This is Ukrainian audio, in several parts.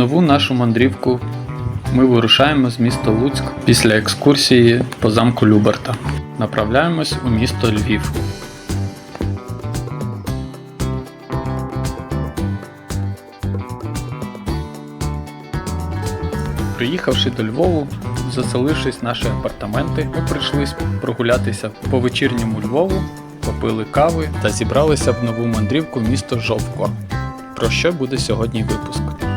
нову нашу мандрівку ми вирушаємо з міста Луцьк після екскурсії по замку Люберта. Направляємось у місто Львів. Приїхавши до Львову, заселившись в наші апартаменти, ми прийшли прогулятися по вечірньому Львову, попили кави та зібралися в нову мандрівку в місто Жовква. Про що буде сьогодні випуск?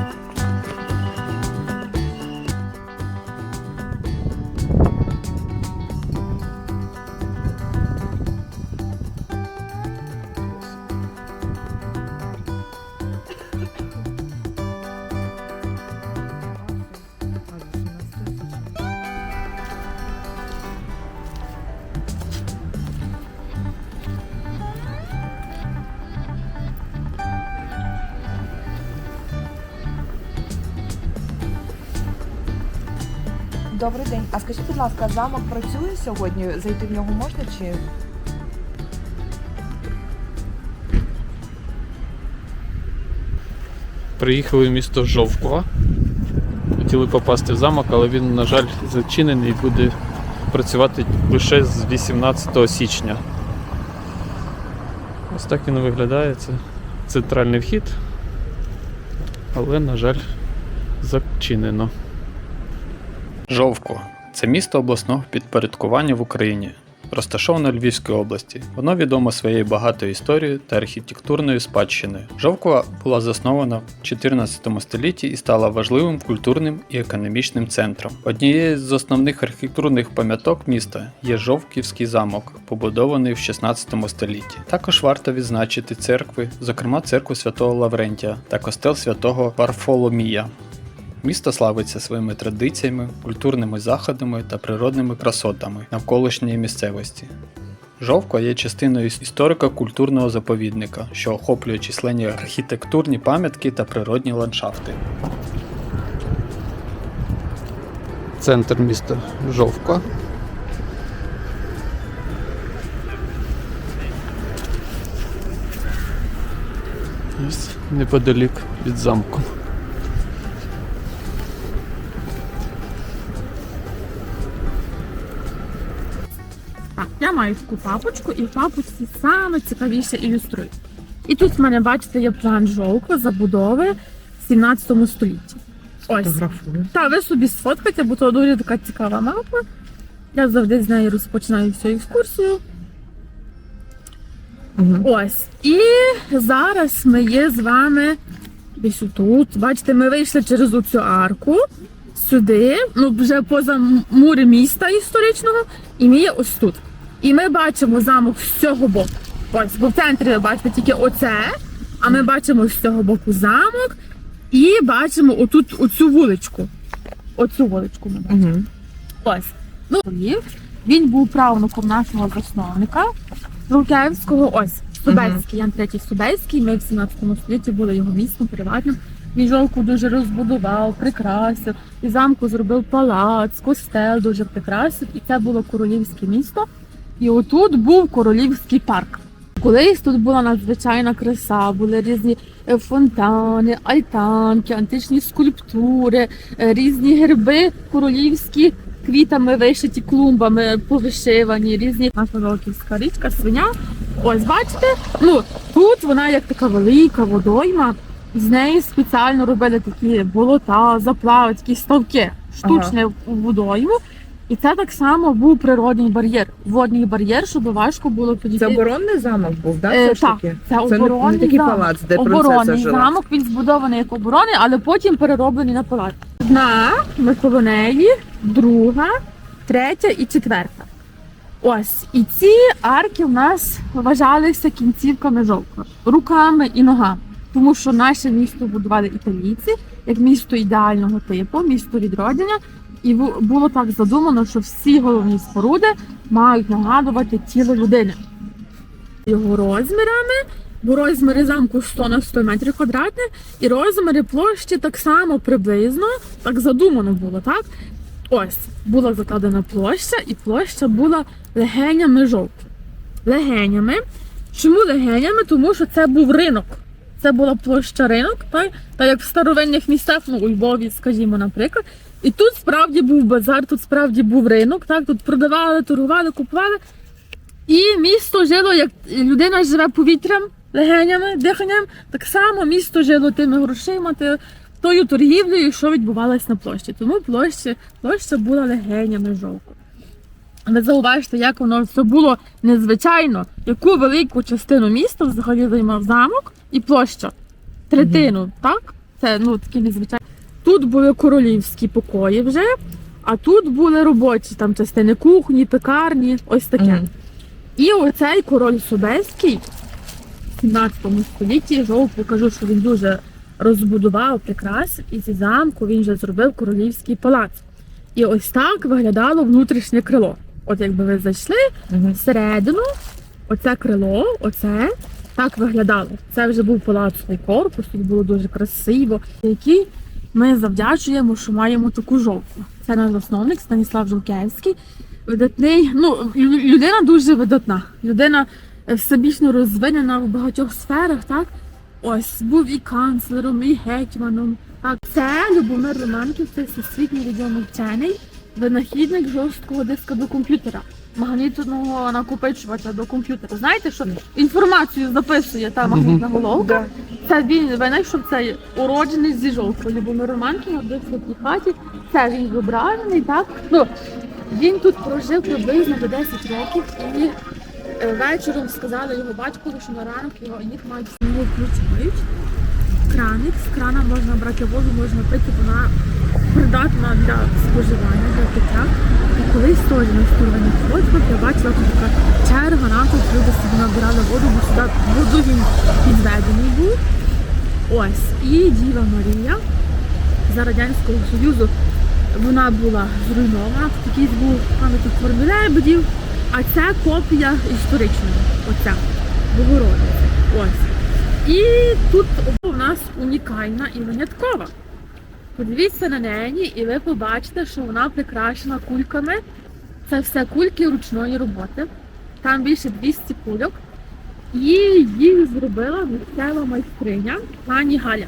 Добрий день. А скажіть, будь ласка, замок працює сьогодні? Зайти в нього можна чи Приїхали в місто Жовкова. Хотіли попасти в замок, але він, на жаль, зачинений і буде працювати лише з 18 січня. Ось так він виглядає. Це центральний вхід. Але, на жаль, зачинено. Жовкова це місто обласного підпорядкування в Україні, розташоване Львівській області. Воно відомо своєю багатою історією та архітектурною спадщиною. Жовкова була заснована в 14 столітті і стала важливим культурним і економічним центром. Однією з основних архітектурних пам'яток міста є Жовківський замок, побудований в 16 столітті. Також варто відзначити церкви, зокрема церкву святого Лаврентія та костел святого Варфоломія. Місто славиться своїми традиціями, культурними заходами та природними красотами навколишньої місцевості. Жовко є частиною історико-культурного заповідника, що охоплює численні архітектурні пам'ятки та природні ландшафти. Центр міста Жовко. Неподалік від замку. Так, я маю таку папочку, і в папочці саме цікавіше ілюструють. І тут в мене, бачите, є план жовко забудови в 17 столітті. Ось. Так, ви собі сфоткайте, бо то дуже така цікава мапа. Я завжди з неї розпочинаю всю екскурсію. Ось. І зараз ми є з вами десь тут. Бачите, ми вийшли через оцю арку сюди, ну вже поза мури міста історичного, і ми є ось тут. І ми бачимо замок з цього боку. Ось, бо в центрі ви бачите тільки оце, а ми бачимо з цього боку замок і бачимо отут оцю вуличку. Оцю вуличку ми бачимо. Угу. Ось. Ну, він був правнуком нашого засновника Рукевського. Ось Студентський, Ян III Студентський. Ми в 17 столітті були його містом приватним. Він жовку дуже розбудував, прикрасив. І замку зробив палац, костел дуже прикрасив. І це було королівське місто. І отут був королівський парк. Колись тут була надзвичайна краса, були різні е, фонтани, альтанки, античні скульптури, е, різні герби королівські, квітами вишиті, клумбами повишивані, різні наша річка, свиня. Ось бачите, ну тут вона як така велика водойма. З неї спеціально робили такі болота, заплави, такі ставки штучне в водойму. І це так само був природний бар'єр, водний бар'єр, щоб важко було Це оборонний замок був, так? Е, так, таки? Це Це не, оборонний не замок. палац, де Оборонний жила. замок, він збудований як оборонний, але потім перероблений на палац. Одна, ми коло неї, друга, третя і четверта. Ось, і ці арки в нас вважалися кінцівками жовтка, руками і ногами. Тому що наше місто будували італійці як місто ідеального типу, місто відродження. І було так задумано, що всі головні споруди мають нагадувати тіло людини. Його розмірами, бо розміри замку 100 на 100 метрів квадратних, і розміри площі так само приблизно, так задумано було, так? Ось була закладена площа, і площа була легенями жовту. Легенями. Чому легенями? Тому що це був ринок. це була площа ринок, так, так як в старовинних містах, ну у Львові, скажімо, наприклад. І тут справді був базар, тут справді був ринок, так, тут продавали, торгували, купували. І місто жило, як людина живе повітрям, легенями, диханням, так само місто жило тими грошима, тою торгівлею, що відбувалось на площі. Тому площа, площа була легенями жовту. Ви зауважте, як воно все було незвичайно, яку велику частину міста взагалі займав замок і площа. Третину, так? Це ну такі незвичайні. Тут були королівські покої вже, а тут були робочі там частини кухні, пекарні, ось таке. Мгм. І оцей король Собеський в 17 столітті, вам покажу, що він дуже розбудував, прикрасив, і зі замку він вже зробив королівський палац. І ось так виглядало внутрішнє крило. От якби ви зайшли всередину, оце крило, оце так виглядало. Це вже був палацовий корпус, тут було дуже красиво, який ми завдячуємо, що маємо таку жовту. Це наш засновник Станіслав Жовкевський. Видатний, ну людина дуже видатна. Людина е, всебічно розвинена в багатьох сферах, так? Ось був і канцлером, і гетьманом. Так, це Любомир Романків, це всесвітньо відомий вчений, винахідник жорсткого диска до комп'ютера, магнітного накопичувача до комп'ютера. Знаєте, що інформацію записує та магнітна головка. Це він винайшов цей уроджений зі жовтого Любомир Романків в святій хаті. Це він зображений, так? Ну, він тут прожив приблизно до 10 років і е, вечором сказали його батькові, що на ранок його їх мають включають. Краник, з крана можна брати воду, можна пити, вона придатна для споживання, для пиття. І колись теж на стороні ходьбах я бачила тут така черга, на тут люди собі набирали воду, бо сюди воду він підведений був. Ось. І Діва Марія за Радянського Союзу вона була зруйнована. Тут якийсь був пам'ятник формі лебедів, а це копія історичної. Оця Богородиця. Ось. І тут у нас унікальна і виняткова. Подивіться на неї, і ви побачите, що вона прикрашена кульками. Це все кульки ручної роботи. Там більше 200 кульок. І їх зробила місцева майстриня пані Галя.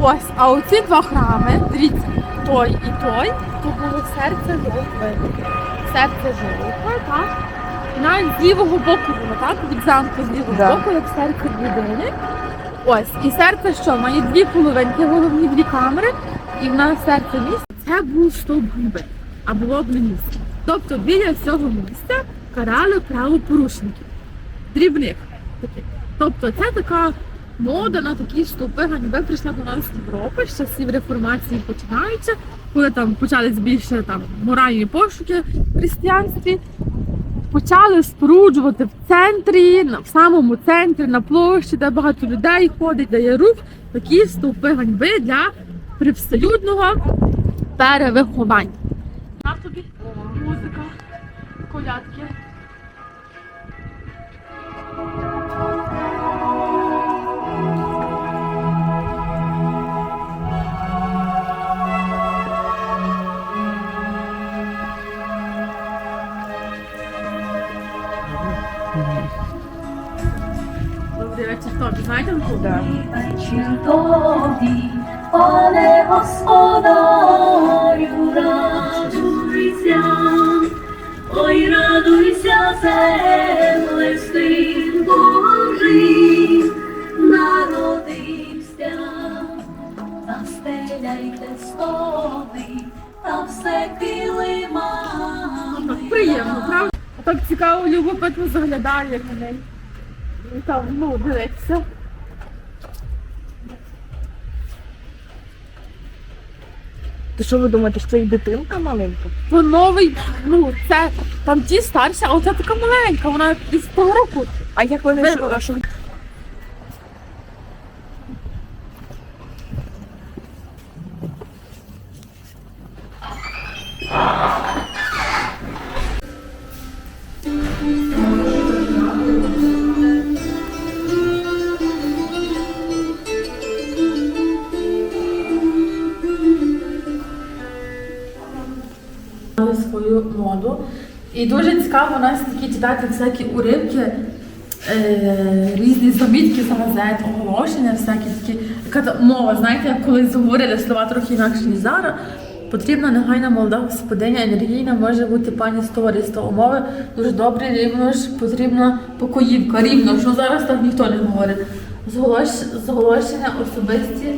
Ось, а оці два храми, дивіться, той і той, то було серце жовтве. Серце жовтве, так? Навіть з лівого боку воно, так? Від замку з лівого Да. боку, як серце людини. Ось, і серце що? Має дві половинки, головні дві камери, і в нас серце місце. Це був стовп ганьби, а було б не місце. Тобто біля цього місця карали правопорушників, дрібних таких. Тобто це така мода на такі стовпи ганьби прийшла до нас з Європи з часів реформації починаючи, коли там почались більше там моральні пошуки в християнстві. Почали споруджувати в центрі, в самому центрі, на площі, де багато людей ходить, де є рух, такі стовпи ганьби для привселюдного перевиховання. На тобі музика, колядки. Знаєте таку? Да. Пане господарю, радуйся, ой, радуйся, земле, син Божий, народився, настеляйте столи, та все килимами. Приємно, правда? Так цікаво, любопитно заглядає на неї. Там, ну, дивиться. То що ви думаєте, що це і дитинка маленька? То новий, ну, це там ті старші, а оця така маленька, вона десь того року. А як вони Ви- що? що... цікаво у нас такі читати всякі уривки, е, різні замітки з газет, оголошення, всякі такі. Яка мова, знаєте, як колись говорили слова трохи інакше, ніж зараз. Потрібна негайна молода господиня, енергійна може бути пані з товариства. Умови дуже добрі, рівно ж потрібна покоївка, рівно, що зараз так ніхто не говорить. Зголош... Зголошення особисті.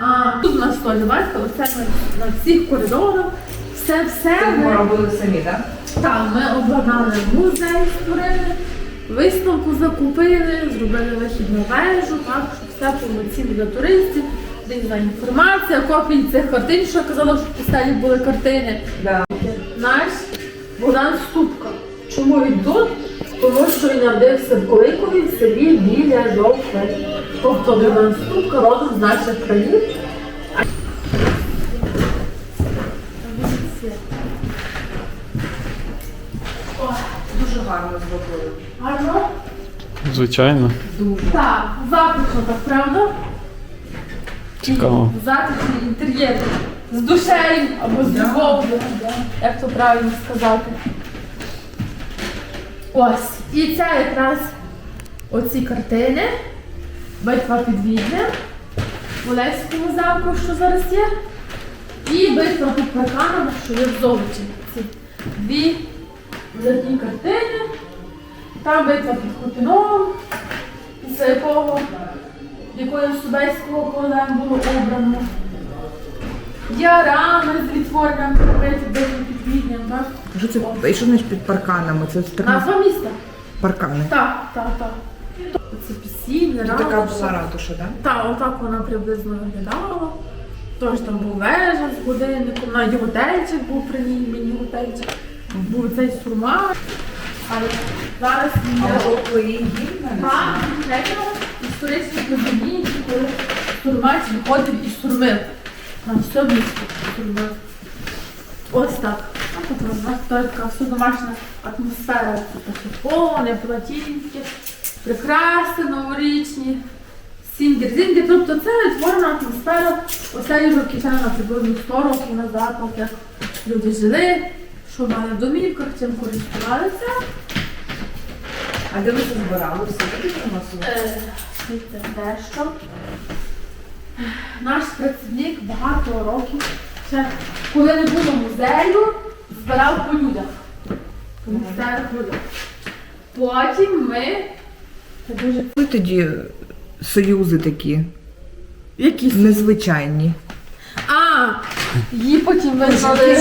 А тут у нас теж, бачите, оце на всіх коридорах. Все, все. ми- робили самі, так? так, ми обладнали музей, створили, виставку закупили, зробили вихідну вежу, так, щоб все повноцінно для туристів, різна інформація, копії цих картин, що я казала, що в постелі були картини. Да. Наш Богдан Ступка. Чому він тут? Тому що він народився в Коликові в селі біля Жовтви. Тобто Богдан Ступка родом з наших країн. Дуже гарно зробили. Гарно? Звичайно. Так, затишно, так правда? Цікаво. Затишний інтер'єр. З душею або з любов'ю, як то правильно сказати. Ось. І це якраз оці картини. Битва під Віднем, Олеського замку, що зараз є. І битва під парканом, що є в золоті. Ці дві видатні картини. Там битва під Купіном, після якого якою Собеського полем було обрано. Діарами з відтворенням робити битви під Віднем, так? Що це і що значить під парканами? Це Назва міста. паркани. Так, так, так. Це пісіння, Це така була ратуша, так? Так, отак вона приблизно виглядала. Тож там був вежа з годинником, навіть готельчик був при ній, міні-готельчик. Був цей сурма. Але зараз історичні розуміння, коли сурмач виходив із сурми. Там все місто сурми. Ось так. А тут у нас така все домашня атмосфера. Тут фони, платінки, прикраси новорічні. Сінгер-зінгер, тобто це творна атмосфера оселі Жовківчана приблизно 100 років назад, як люди жили, що мали в домівках, чим користувалися. А де ви це збирали? Все таки це дещо. Наш працівник багато років, ще коли не було музею, збирав по людях. По місцевих людях. Потім ми. Це дуже Були тоді союзи такі, якісь. незвичайні. Її потім визнали,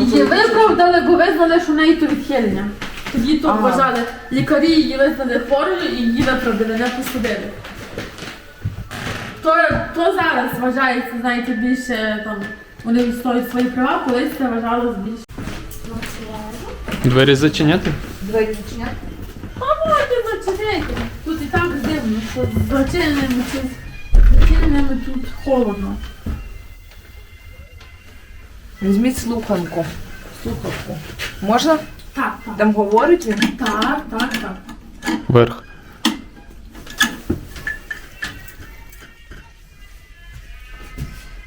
її виправдали, бо визнали, що в неї то відхилення. Тоді то вважали, лікарі її визнали хворою і її виправдали, не посадили. То, то зараз вважається, знаєте, більше там, вони відстоюють свої права, колись це вважалось більше. Двері зачиняти? Двері відчиняти? А можна зачинити. Тут і так дивно, що з зачиненими тут холодно. Візьміть слуханку. Слухавку. Можна? Так, так. Там говорить він? Так, так, так. Вверх.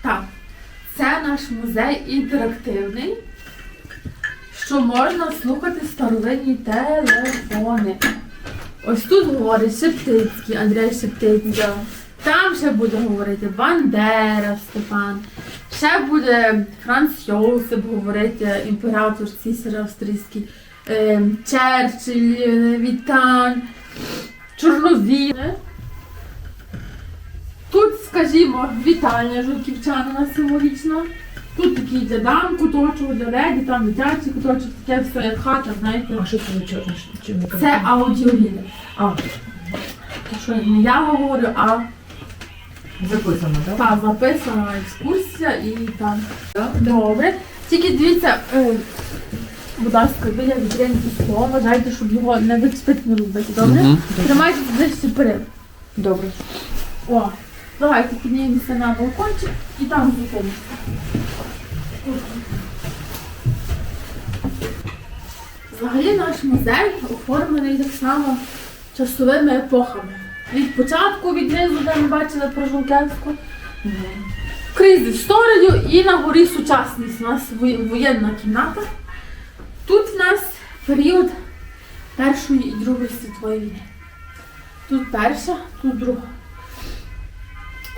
Так, це наш музей інтерактивний, що можна слухати старовинні телефони. Ось тут говорить Шептицький, Андрій Шептицький. Там ще буде говорити Бандера Степан. Ще буде Франц Йосип говорити, імператор Цісар Австрійський, е, Черчилль, е, Вітан, Чорновіл. Тут, скажімо, вітальня жуківчанина символічна. Тут такий для дам куточок, для леді, там дитячий куточок, таке все як хата, знаєте. А що це за чорне? Це аудіоліда. А, То, що не я говорю, а записано, так? та записана екскурсія і там. Добре. Тільки дивіться, е, будь ласка, біля вітрянки скло, вважайте, щоб його не не робити. Добре? Мгм. Тримайте ближче перед. Добре. О, давайте піднімемося на балкончик і там зупинимося. Взагалі наш музей оформлений так само часовими епохами. Від початку, від низу, де ми бачили про Жулкевську, крізь історію і на горі сучасність. У нас воєнна кімната. Тут в нас період Першої і Другої світової війни. Тут перша, тут друга.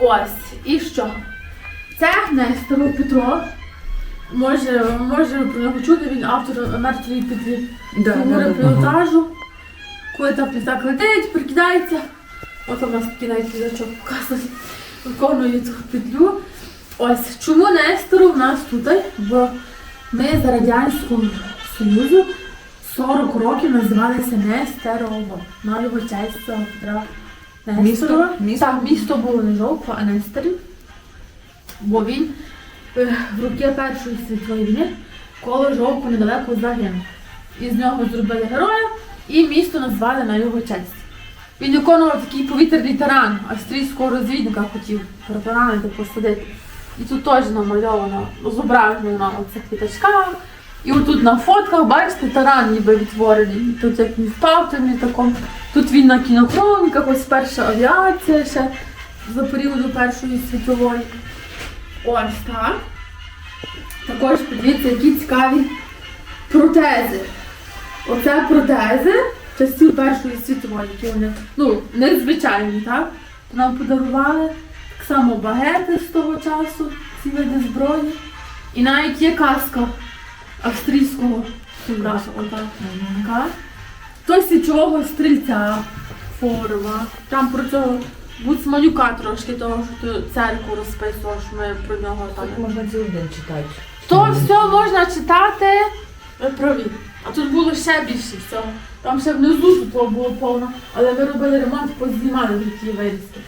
Ось, і що? Це Несторов Петро. Може, може про нього чути, він автор мертвої петлі Да, фігури пілотажу. Коли та летить, прикидається. От у нас такий навіть літачок показує. Виконує цю петлю. Ось чому Нестору в нас тут? Бо ми за Радянського Союзу 40 років називалися Нестерово. На його честь Петра Несторова. Місто? Так, місто було не Жовква, а Нестерів. Бо він е, в роки Першої світової війни коло Жовку недалеко загинув. Із нього зробили героя і місто назвали на його честь. Він виконував такий повітряний таран австрійського розвідника хотів протаранити, посадити. І тут теж намальовано зображено на цих літачках. І отут на фотках, бачите, таран ніби відтворений. Тут як він впав тим літаком. Тут він на кінохроніках, ось перша авіація ще за періоду Першої світової. Ось так. Також подивіться, які цікаві протези. Оце протези часів Першої світової, які вони ну, незвичайні, так? Нам подарували так само багети з того часу, ці види зброї. І навіть є каска австрійського солдата. Отак. Така. То січового стрільця форма. Там про цього Гуцманюка трошки того, що ти церкву розписував, що ми про нього там. Можна цілий день читати. То все можна читати. Ви праві. А тут було ще більше всього. Там ще внизу тут було повно, але ми робили ремонт, познімали ті вирізки.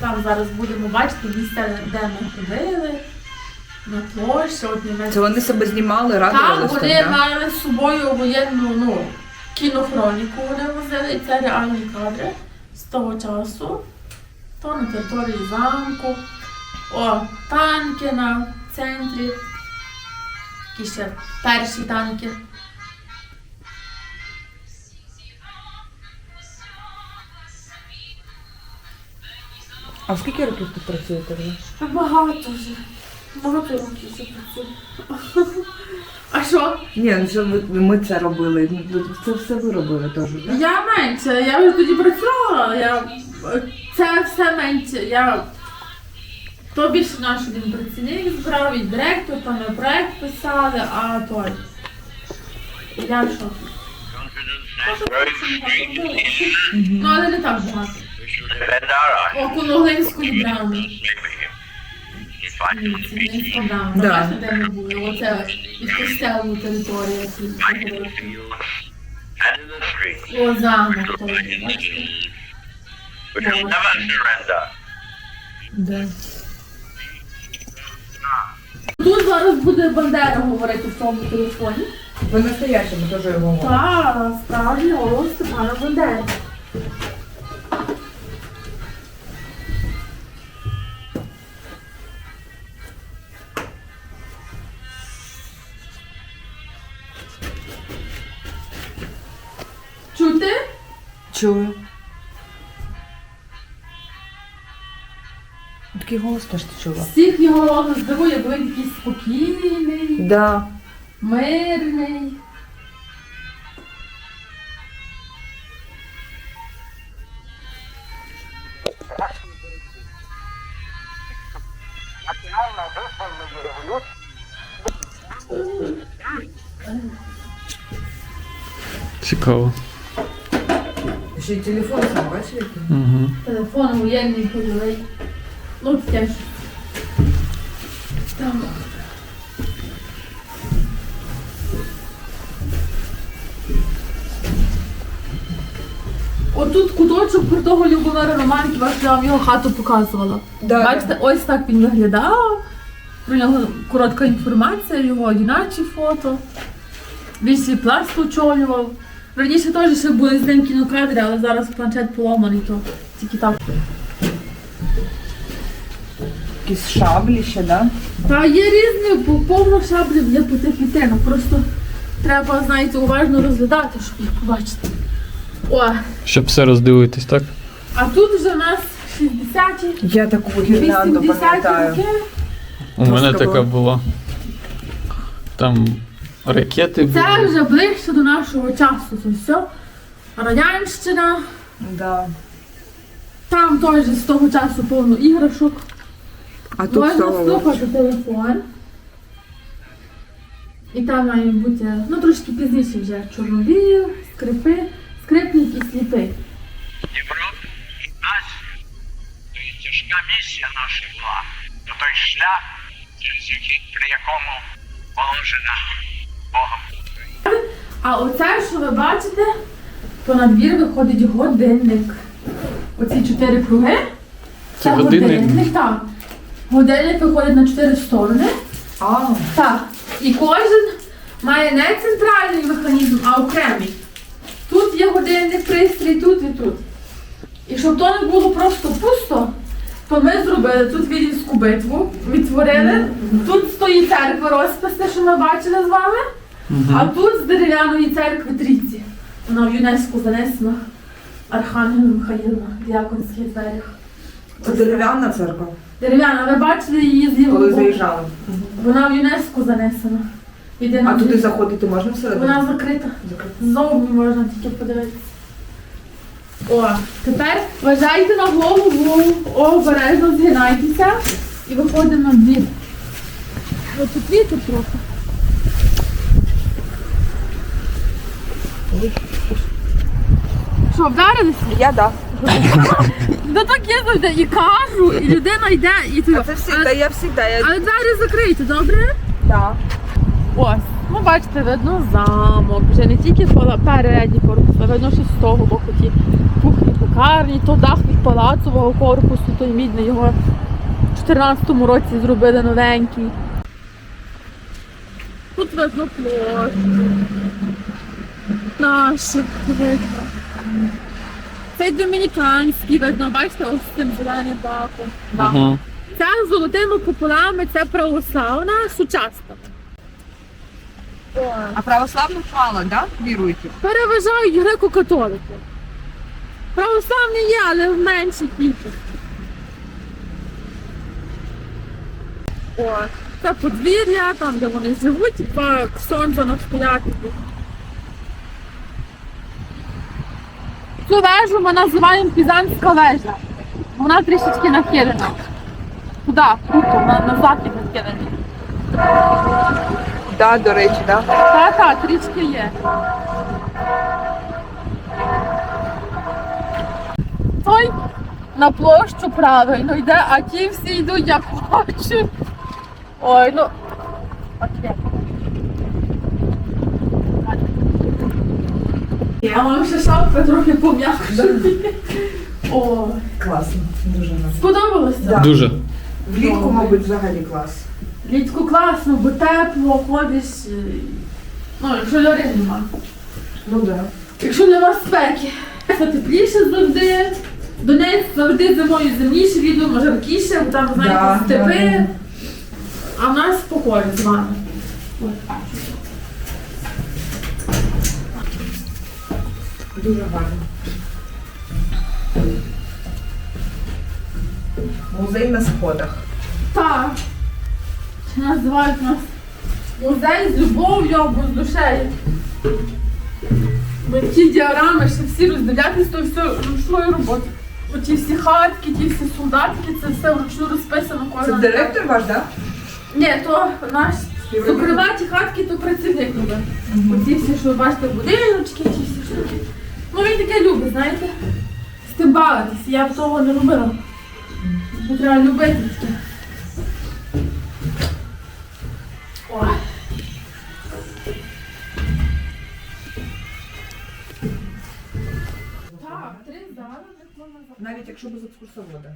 Там зараз будемо бачити місця, де ми ходили, на площі, от. Це вони себе знімали, Так, вони мали з собою воєнну ну, кінохроніку, вони возили, і це реальні кадри з того часу. То на території замку. О, танки на центрі. Ще перші танки. А скільки років тут працюєте ви? Багато вже. Багато років вже працюю. А що? Ні, ну що ми, ми це робили. Це все ви робили теж, так? Я менше, я вже тоді працювала, я це все менше. Я то більше наш один працівник збирав, і директор, там ми проект писали, а той. Я що? Ну, але не так багато. Окологлинської брами. Це брами. Да. Де ми були? Оце від костелу територія. О, замок той, бачите? Да. Тут зараз буде Бандера говорити в тому телефоні. Ви настоящими теж його мовите. Так, справді голос Степана Бандери. Чути? Чую. Такий голос теж ти чула. Всіх його бо він такий спокійний, Да. мирний. Цікаво. Ще й телефон сам бачили? Угу. Телефон воєнний польовий. Ж. Там. Отут куточок про того Любомира Романківа, що я вам його хату показувала. Да, Бачите, ось так він виглядав. Про нього коротка інформація, його одиначі фото. Він свій пласт очолював. Раніше теж ще були з ним кінокадри, але зараз планшет поломаний, то тільки так. Якісь шаблі ще, да? Та є різні, по- повно шаблів є по тих вітринах. Просто треба, знаєте, уважно розглядати, щоб їх побачити. О, Щоб все роздивитись, так? а тут вже у нас 60-ті, Я таку гірлянду 80-ті пам'ятаю. роки. У мене така була. Там Ракети Це були. вже ближче до нашого часу. Це все. Радянщина. Да. Там теж з того часу повно іграшок. А тут Можна все слухати телефон. І там має бути, ну трошки пізніше вже чорновіл, скрипи, скрипник і сліпий. Європу і Азію, то є тяжка місія наша була, то той шлях, через який, при якому положена Богом А оце, що ви бачите, то на двір виходить годинник. Оці чотири круги. Це годинник? так. Годинник виходить на чотири сторони. А, Так. І кожен має не центральний механізм, а окремий. Тут є годинник пристрій, тут і тут. І щоб то не було просто пусто, то ми зробили тут відінську битву, відтворили. Тут стоїть церква розписи, що ми бачили з вами. А тут з дерев'яної церкви Трійці. Вона в ЮНЕСКО занесена Архангелом Михаїлом, Діаконський берег. Це дерев'яна церква, Дерев'яна, ви бачили її з коли заїжджали. Вона в ЮНЕСКО занесена. Єдина А туди заходити можна всередину? Вона закрита. Ззовні можна тільки подивитися. О, тепер вважайте на голову, обережно згинайтеся і виходимо на двір. Ось тут вітер трохи. Що, вдарилися? Я да. Ну так я завжди і кажу, і людина йде, і ти. А це всегда, я всегда, я... Але двері закриті, добре? Да. Ось, ну бачите, видно замок. Вже не тільки передній корпус, а видно, що з того боку ті кухні, пекарні, то дах від палацового корпусу, той мідний його в 14-му році зробили новенький. Тут видно площу. Наших видно. Цей домініканський видно, бачите, ось з цим зеленим. Дах. Угу. Ця з золотими куполами це православна сучасна. А православних мало, да? Віруєте? Переважають греко-католики. Православні є, але в меншій кількості. О, це подвір'я, там, де вони живуть, типа сонце настояти. Цю вежу ми називаємо Пізанська вежа. Вона трішечки нахилена. Туди, круто, на, на захід нахилена. Да, до речі, да. Та, та, трішки є. Той на площу правильно йде, а ті всі йдуть як хочуть. Ой, ну. Окей. А вам ще шапка трохи пом'якшити. О, Класно, дуже нас. сподобалося? Да. Дуже. Влітку, мабуть, взагалі клас. Літку класно, бо тепло, ходиш. і- Ну, якщо льори нема. Ну да. Якщо нема спеки, це тепліше завжди. Донець завжди зимою зимніше, відомо жаркіше, бо там, знаєте, Да, степи. да, А в нас спокійно з вами. Дуже гарно. Музей на сходах. Так. Чи називають нас музей з любов'ю або з душею. Бо ті діарами ще всі роздивлятися, то все ручною роботи. Оті всі хатки, ті всі солдатки, це все вручну розписано Це кожен. директор ваш, да? Ні, то наш зокрема ті хатки, то працівник робить. Оці всі, що бачите, будиночки, ті всі штуки. Ну він таке любить, знаєте? З. Я б того не робила. Бо треба любити таке. Так, три зараз можна Навіть якщо без екскурсовода.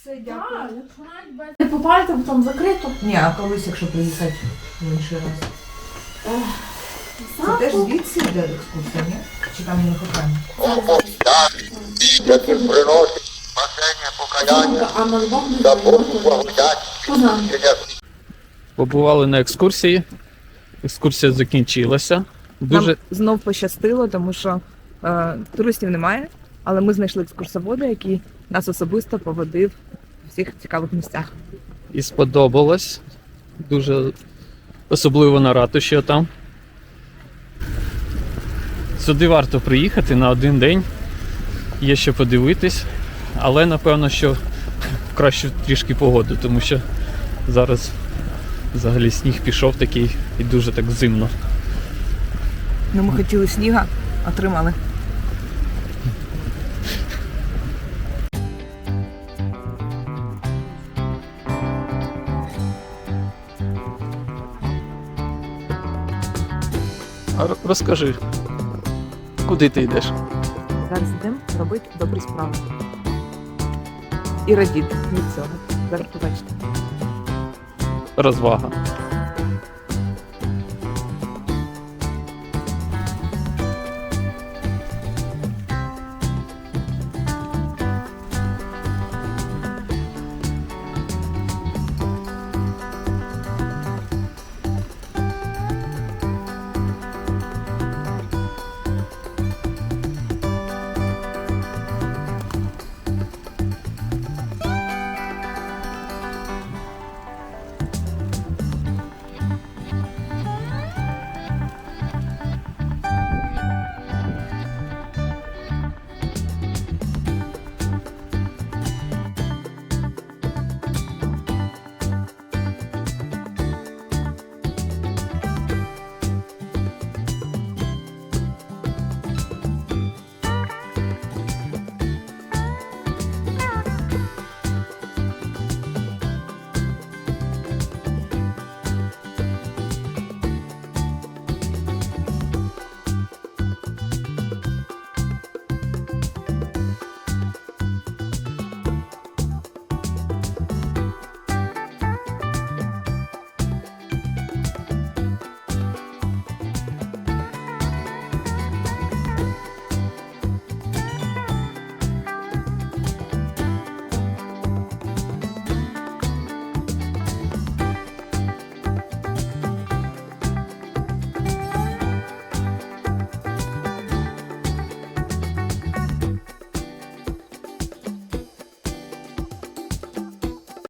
Все, Так, дякую. якщо навіть без... Не попаlte, бо там закрито. Ні, а колись, якщо приїхати в інший раз. Це теж звідси йде екскурсія, ні? Чи там не кохання? яким приносить спасення, покаяння та благодать Побували на екскурсії. Екскурсія закінчилася. Дуже Нам знов пощастило, тому що е, туристів немає, але ми знайшли екскурсовода, який нас особисто поводив в всіх цікавих місцях. і сподобалось. Дуже особливо на ратуші там. Сюди варто приїхати на один день. Є що подивитись, але напевно, що в кращу трішки погоду, тому що зараз взагалі сніг пішов такий і дуже так зимно. Ну, ми хотіли сніга, отримали. Розкажи, куди ти йдеш? Зараз йдемо робити добрі справи. І радіти від цього. Зараз побачите. Розвага.